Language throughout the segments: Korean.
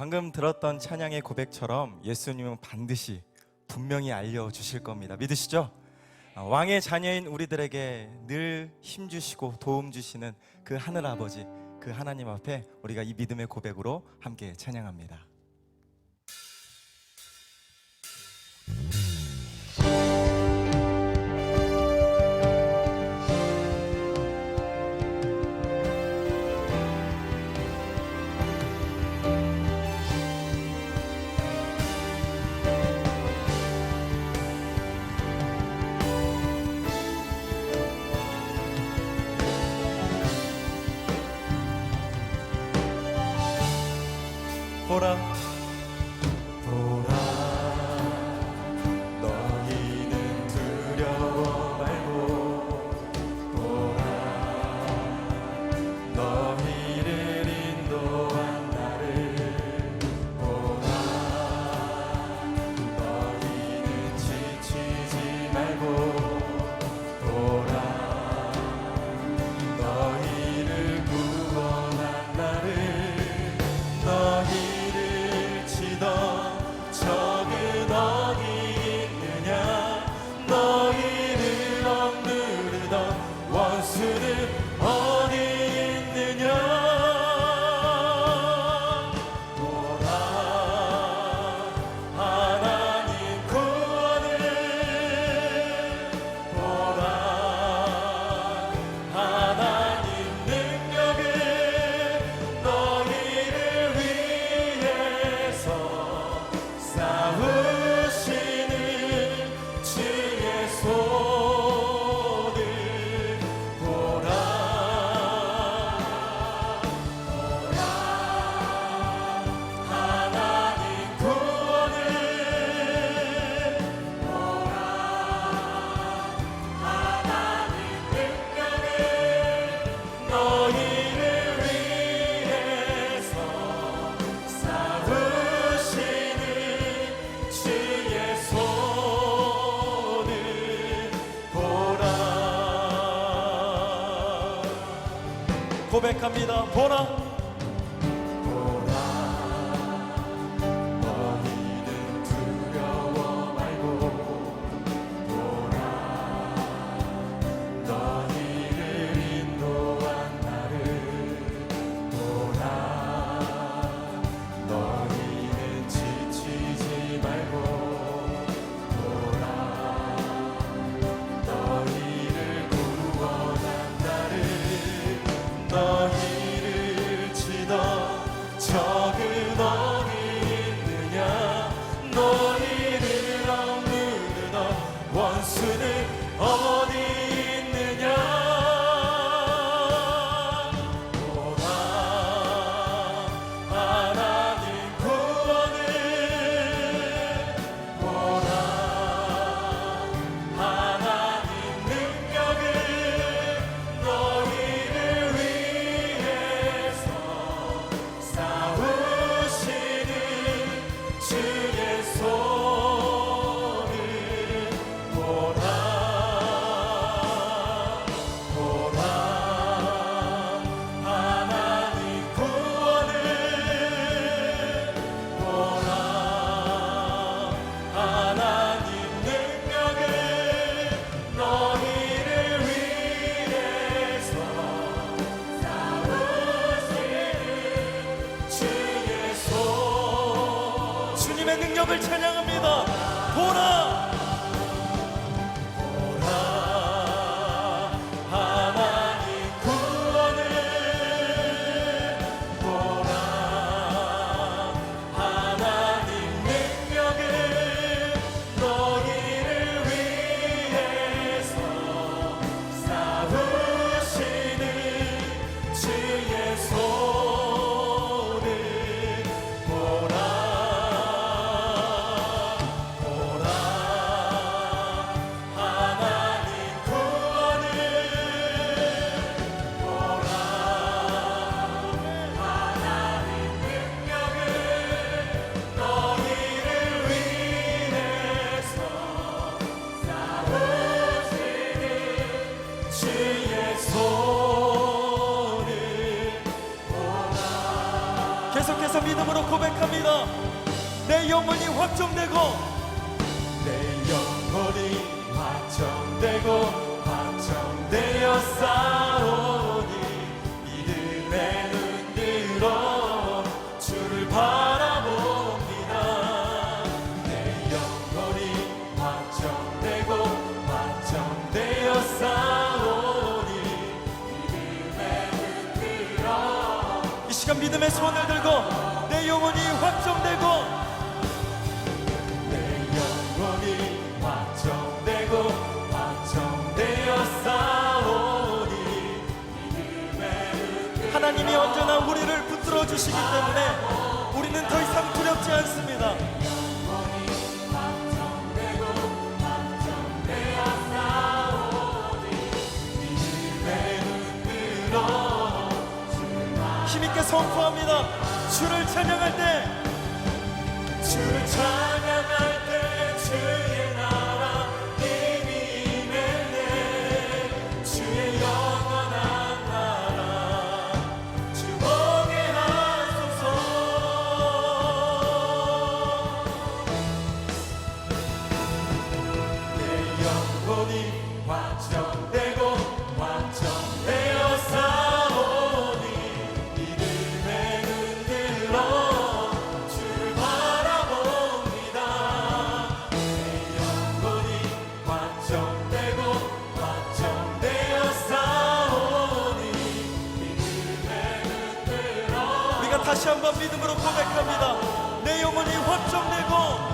방금 들었던 찬양의 고백처럼 예수님은 반드시 분명히 알려주실 겁니다. 믿으시죠? 아, 왕의 자녀인 우리들에게 늘 힘주시고 도움 주시는 그 하늘 아버지, 그 하나님 앞에 우리가 이 믿음의 고백으로 함께 찬양합니다. pora. 고백합니다. 보라. 계속해서 믿음으로 고백합니다. 내 영혼이 확정되고 내 영혼이 확정되고 확정되었사. 시간 믿음의 손을 들고 내 영혼이 확정되고 내 영혼이 확정되고 확정되어 싸우니 하나님이 언제나 우리를 붙들어 주시기 때문에 우리는 더 이상 두렵지 않습니다. 선포합니다. 주를 찬양할 때 주를 찬양할 때 주 다시 한번 믿음으로 고백합니다. 내 영혼이 확정되고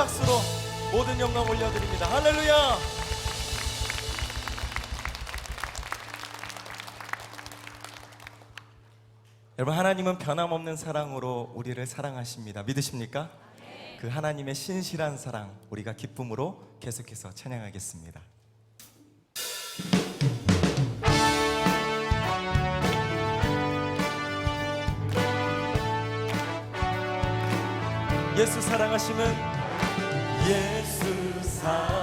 박수로 모든 영광 올려드립니다. 할렐루야! 여러분 하나님은 변함없는 사랑으로 우리를 사랑하십니다. 믿으십니까? 그 하나님의 신실한 사랑 우리가 기쁨으로 계속해서 찬양하겠습니다. 예수 사랑하심은 예수 사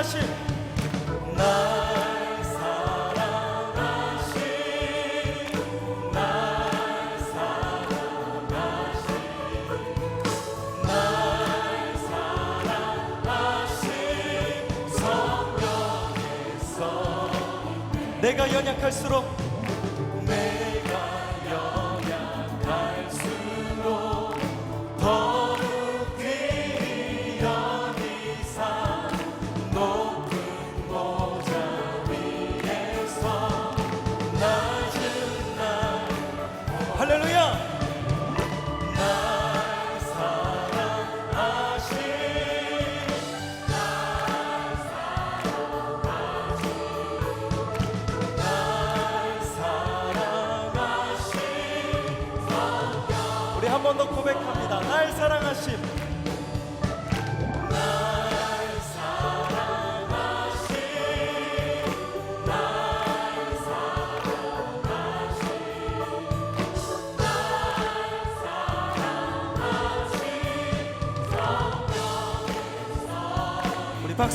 하심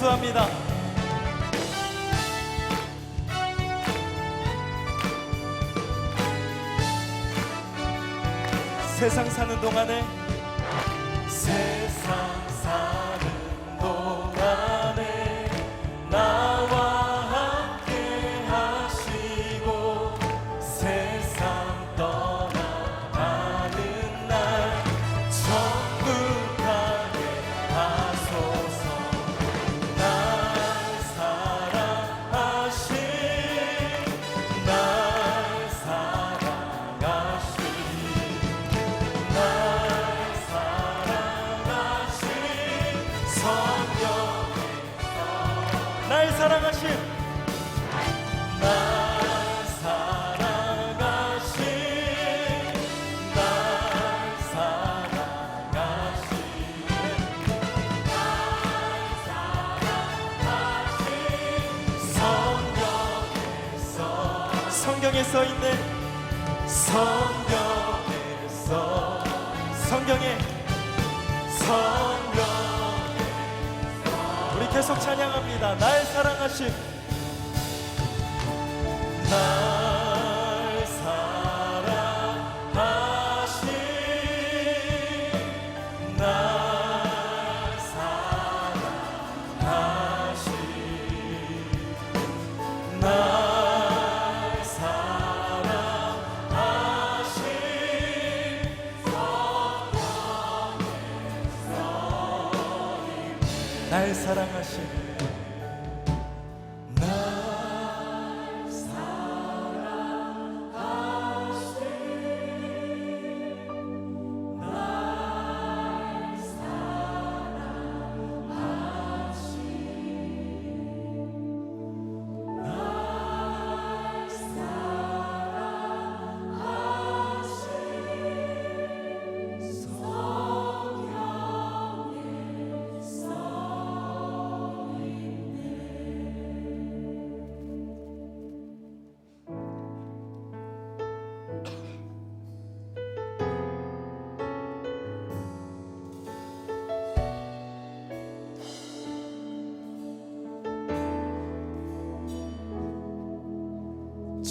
박수합니다. 세상 사는 동안에 성경에 성경 우리 계속 찬양합니다. 날 사랑하신 사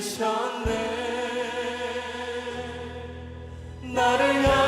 씻으셨네. 나를 향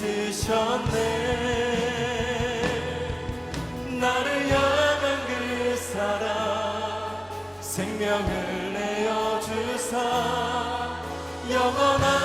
씻으셨네. 나를 향한 그 사랑 생명을 내어 주사 영원한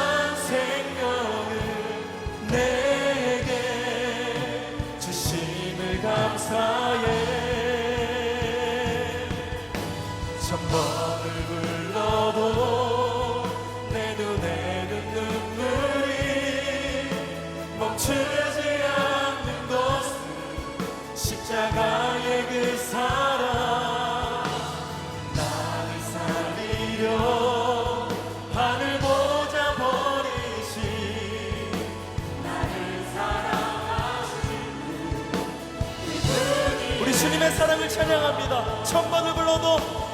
の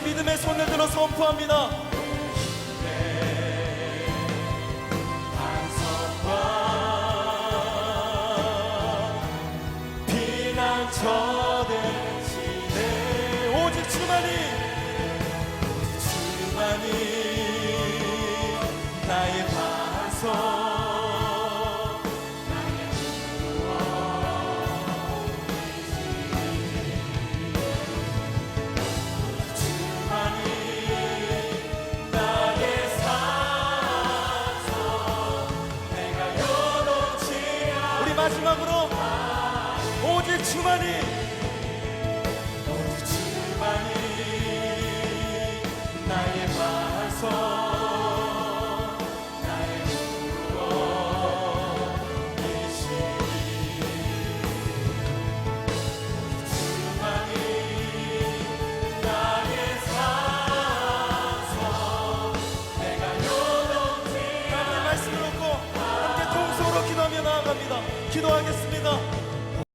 믿음의 손을 들어 선포합니다. 마지막으로 오직 주만이. 오직 주만이 나의 반석 기도하겠습니다.